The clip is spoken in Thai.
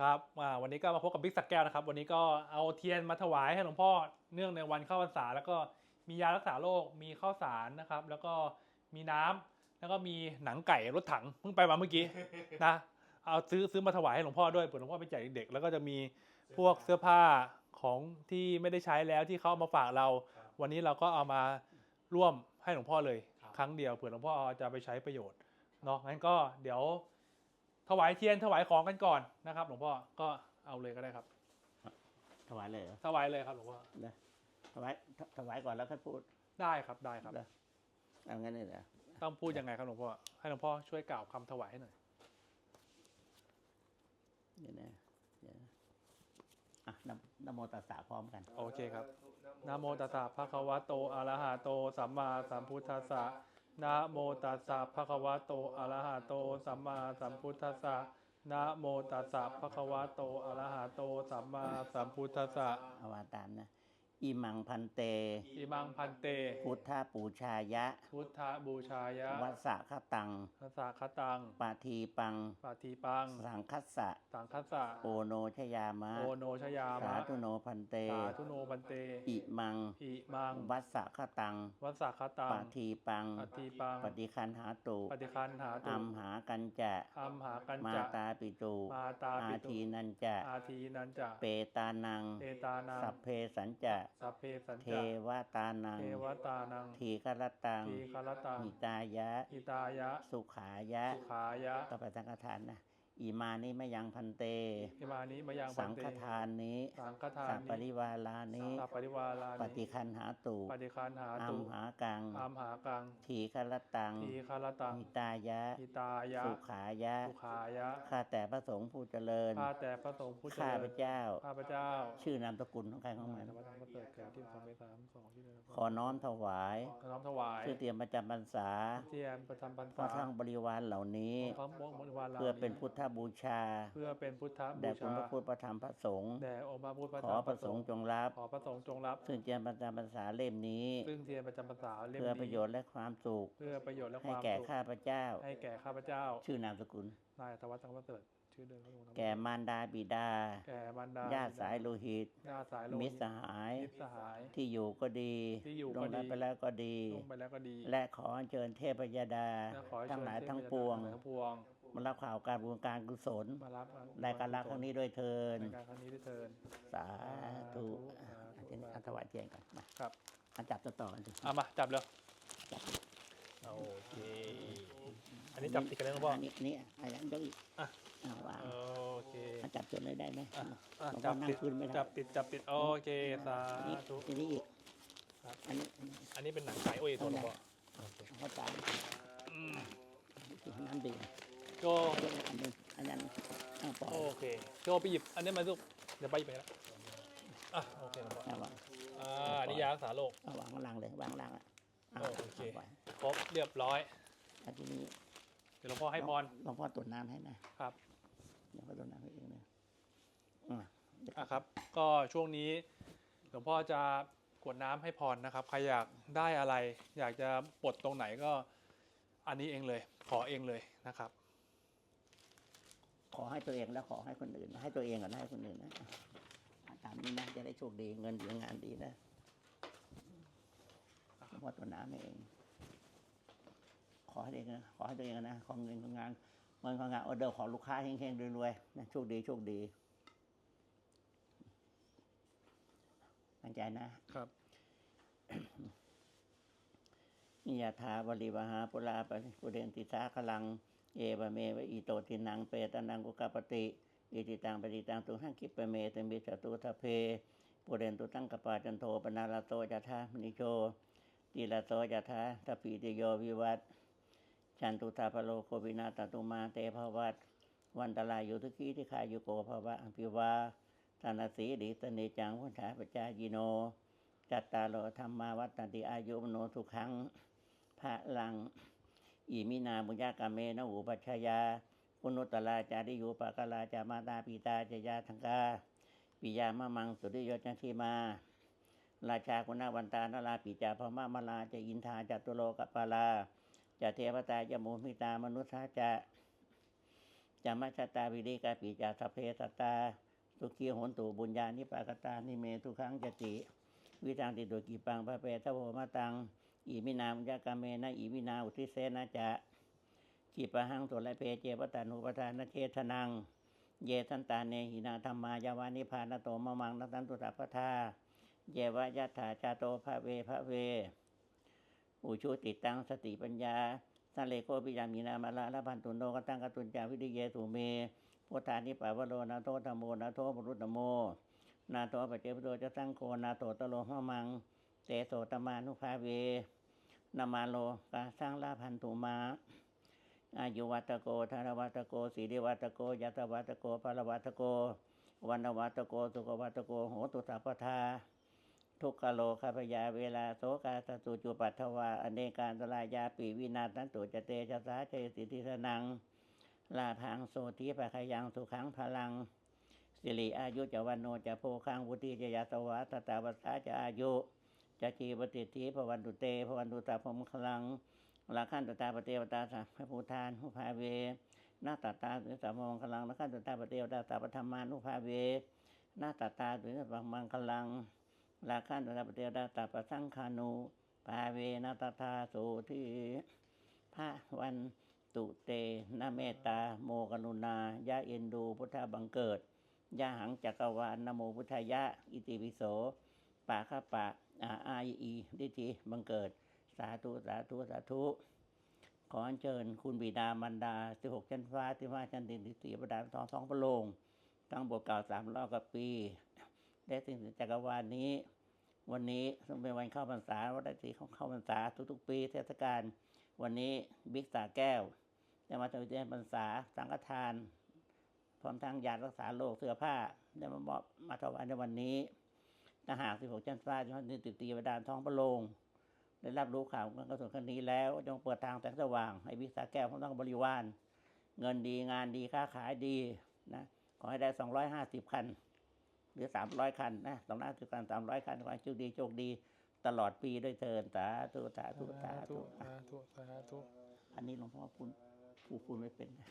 ครับอ่าวันนี้ก็มาพบกับบิ๊กสักแก้วนะครับ วันนี้ก็เอาเทียนมาถวายให้หลวงพ่อเนื่องในวันเข้าพรรษา แล้วก็มียารักษาโรคมีข้าวสารนะครับ แล้วก็มีน้ำแล้วก็มีหนังไก่รถถังเพิ่งไปมาเมื่อกี้นะเอาซื้อซื้อมาถวายให้หลวงพ่อด้วยเผื่อหลวงพ่อไปแจกเด็กๆแล้วก็จะมีพวกเสื้อผ้าของที่ไม่ได้ใช้แล้วที่เขาเอามาฝากเราครับวันนี้เราก็เอามาร่วมให้หลวงพ่อเลยครับครั้งเดียวเผื่อหลวงพ่อจะไปใช้ประโยชน์เนาะงั้นก็เดี๋ยว ถวายเทียนถวายของกันก่อนนะครับ หลวงพ่อก็เอาเลยก็ได้ครับ ถวายเลยเหรอถวายเลยครับหลวงพ่อนะถวายถถวายก่อนแล้วค่อยพูดได้ครับได้ครับได้เอางั้นเลยเหรอต้องพูดยังไงครับหลวงพ่อให้หลวงพ่อช่วยกล่าวคำถวายให้หน่อยเดี๋ยวนะเดี๋ยวนะอะนะนะโมตัสสะพร้อมกัน โอเคครับนะโมตัสสะภะคะวะโตอะระหะโตสัมมาสัมพุทธัสสะ นะโมตัสสะภะคะวะโตอะระหะโตสัมมาสัมพุทธัสสะนะโมตัสสะภะคะวะโตอะระหะโตสัมมาสัมพุทธัสสะเอาวาตามนะ อิมังพันเต อิมังพันเต พุทธปูชายะ พุทธบูชายะ วัสสะขตังทัสสะคตัง ปาทีปัง ปาทีปัง สังคัสสะ สังคัสสะ โอโนชยามะ โอโนชยามะ สาธุโนพันเต สาธุโนพันเต อิมัง อิมัง วัสสะขตัง วัสสะคตัง ปาทีปังปฏิปัง ปฏิคันหาตุ ปฏิคันหาตุอัมหากันจะอัมหากันมาจะตาปิตุมาตาอาปิตุทีนันจะอาทีนันจะ เปตานังเตตานัง สัพเพสัญจะสัพเพสัญเทจะวตานัง เทวตานัง ทีฆรตังทีคารตังหิตายะ อิตายะ สุขายะ สุขายะ ต่อไปสังฆทานนะ อีมานิมยังพันเต อิมานิมยังพัสันงเตฆทานนี้สังฆทาสันพปริวาลานี้สัพปริวาราปนิฏิคันหาตุปฏิคันหาอัตุมหากังอัมหากัง ทีฆรตังทีคารตังหิตายะอิตายะ สุขายะ สุขายะ ข้าแต่พระสงฆ์ผู้เจริญ ข้าแต่พระสงฆ์ผู้เจข้าริพญเจ้า ข้าพเจ้า ชื่อนามสกุลของใครของหมัมายนธรรมธรรมเกิดเกิดที่สองไปสามสองที่เดิมข อน้อมถวายน้อมถวายเพื่อเตรียมประจำพรรษาเทียนประจำพรรพระษาทั้งบริวารเหล่านี้ พระมงคลวาลาเพื่อเป็นพุทธบูชา เพื่อเป็นพุทธแด่บูคุณชาพระพุทธพระธรรมพระสงฆ์แด่องค์พระพุทธพระขธรอรมพระสงฆ์จงรับ ขอพระสงฆ์จงรับ ซึ่งเตรียมประจำพรรษาเล่มนี้ ซึ่งเทียนประจำพรรษาเล่มเพื่อนี้ประโยชน์และความสุข เพื่อประโยชน์และคให้วามแก่สุขข้าพเจ้า ให้แก่ข้าพเจ้า ชื่อนามสกุลนายธวัชสังประเสริฐ ชื่อเดิมครับผมแก่มารดาบิดา แก่บรรดาญาติสายโลหิต ญาติสายโลมิตรสหาย มิตรสหาย ที่อยู่ก็ดีที่อยู่ลก็งดี รับไปแล้วก็ดีลงไปแล้วก็ดีและขออัญเชิญเทพยดา และขอให้ทั้งเชิญหลายเทพทั้งยดปวง ทั้งปวง มารับข่าวการบุญการกุศลมารับรายการรักครั้งนี้ด้วยเทินรายการครั้งนี้ด้วยเทิน สาธุสาธุทีนี้อันถวายเทียนกันมาครับ อันจับต่อๆกันสิเอามาจับเลย โอเค อันนี้จับติดกันเลยนะพ่อ อันนี้อันนี้อันนี้ยกอีกอะ อะวางโอเคอันจับจนเลยได้ไหมอะอะหลวงพ่จัอบนั่งติดพื้นไม่ได้จับติดจับติดโอเคสาอันนี้ธุทีนี้อีกครับ อันนี้อันนี้อันนี้เป็นหนังไก่โอ้ยโทษหลวงพ่อโอเคเข้าใจอืมน้ำดื่มโจอันนึงอันนั้นเอาปล่อยโอเคโจไปหยิบอันนี้มาลูกเดี๋ยวไปหยิบไปแล้วอะโอเคหลวงพ่อเอาวางอ่าอันนี้ยารักษาโรคเอาวางข้างล่างเลยวางข้างล่างอะา โอเคาปล่อยครบเรียบร้อย แล้วทีนี้เดี๋ยวหลวงพ่อให้พร หลวงพ่อตรวจน้ำให้นะครับ หลวงพ่อตรวจน้ำให้เองนะอะอะครับ ก็ช่วงนี้หลวงพ่อจะกรวดน้ำให้พรนะครับ ใครอยากได้อะไร อยากจะปลดตรงไหนก็อันนี้เองเลย ขอเองเลยนะครับ ขอให้ตัวเองแล้วขอให้คนอื่น ให้ตัวเองก่อนให้คนอื่นนะอะตามนี้นะจะได้โชคดีเงินดีงานดีนะหลวง พ่อตรวจน้ำให้เอง ขอให้ตัวเองนะขอให้ตัวเองนะขอเงินของงานเงินของงานออเดอร์ของลูกค้าเฮงๆรวยๆนะโชคดีโชคดีตั้งใจนะครับนิยถาวริวหาปุราปริปุเรนติสาคลัง เอวเมวะอิโตทินังเปตานังกุกปปติอิติตังปฏิตังตุหังคิปะเมตมิจตุทะเพปุเรนตุตังกปาจันโทปนาลาโตจัทามนิโช ติลาโตจัทาตปีติโยวิวัตชันตุตาพโลโควินาตตุมาเตภวัตวันตลายอยู่ทุกีที่ขายุโกภวะอภิวาธนาสีดิตเนจังพุทธาปจายิโน จัตตาโลธรรมาวัตติอายุมโนทุขังพระลัง อิมินาบุญญากาเมนะอุปัชฌายาคุณุตลาจาริยุปะกลาจามาตาปิตาจยาทังกาปิยามะมังสุริโยจันทิมา ราชากุณาวันตานราปิจาพม่ามาลาจะอินทาจตุโลกปาลาจะเทวตายมูมิตามนุษาจะจามัชตาวิริกาปิจาสเพสตตาสุขีโหนตุบุญญาณิปากตานิเมทุขังจติ วิตังติตุกีปังพระเปทะโวมาตังอิมินามุญญากาเมนะอิมินาอุทิเสนะจะขีปะหังตุละเพเจปตานุปทานเชทนัง เยทันตาเนหินาธรรมายาวานิพานโตมะมังนัตันตุสัพพทา เยวะยัตถาจาโตภะเวภะเว อุชุติตังสติปัญญาสันเลโกปิยามีนามาละละพันตุนโนกตังกตุนจาวิริเยสุเมพุทธานิปาวโรนาโทธรรมโมนาโทปรุตโม นาโตปเจปโตจะสังโฆนาโตตโลหะมัง เตโสตมานุภาเวนามาโลกาสร้างลาพันตุมาอายุวัตโกธารวัตโกสีริวัตโกยัตวัตโกปรวัตโกวันวัตโกสุขวัตโกโหตุสัพพทา ทุกขโลคาพยาเวลาโสกาสตุจุปัตถวาอเนกาตรายาปีวินาทันตุจเตชะสาเจสิทิสนังลาพังโสทีปะขยังสุขังพลัง สิริอายุจะวันโนจะโพคังวุติจะยาสวาตตาวัสสาจะอายุจะจีปฏิทีพวันตุเตพวันตุตาพรมคลังลาขันตุตาปเทวตาสัพพพุทานุภาเวนาตตาสุสัมมังคลังลาขันตุตาปเทวตาสัพพธรรมานุภาเวนาตตาสุสัมมังคลัง ลาขันตุตาปเทวตาสัพพสังคานุภาเวนตตาโสทีพระวันตุเตนะเมตตา โมกรุณายะเอ็นดูพุทธบังเกิดยะหังจักรวาลนโมพุทธายะ อิติปิโสปาคปะอาอาอีดิธิบังเกิด สาธุสาธุสาธุ ขออัญเชิญคุณบิดามารดาสิบหกชั้นฟ้าสิบห้าชั้นดินสิบสี่ประดาทองสองพระโลงตั้งบทเก่าสามรอบกับปี ได้สิ่งในจักรวาลนี้ วันนี้ซึ่งเป็นวันเข้าพรรษาวัดสีของเข้าพรรษาทุกๆ ปีเทศกาลวันนี้บิ๊กสาแก้วจะมาทำเทศพรรษาสังฆทาน พร้อมทั้งยารักษาโรคเสื้อผ้าได้มามอบมาถวายในวันนี้ทหาร16ชั้นฟ้าจังหวัดนิติตีบดานท้องพระโลงได้รับรู้ข่าวการกระทรวงคดีแล้วจงเปิดทางแสงสว่าง ให้วิสาแก้วพร้อมทั้งบริวารเงินดีงานดีค้าขายดีนะขอให้ได้ 250 คัน หรือ 300 คันนะ250คัน300 คันขอให้โชคดีโชคดี ตลอดปีด้วยเทินสาธุสาธุสาธุสาธุสาธุอันนี้หลวงพ่อพูดผู้พูดไม่เป็นนะ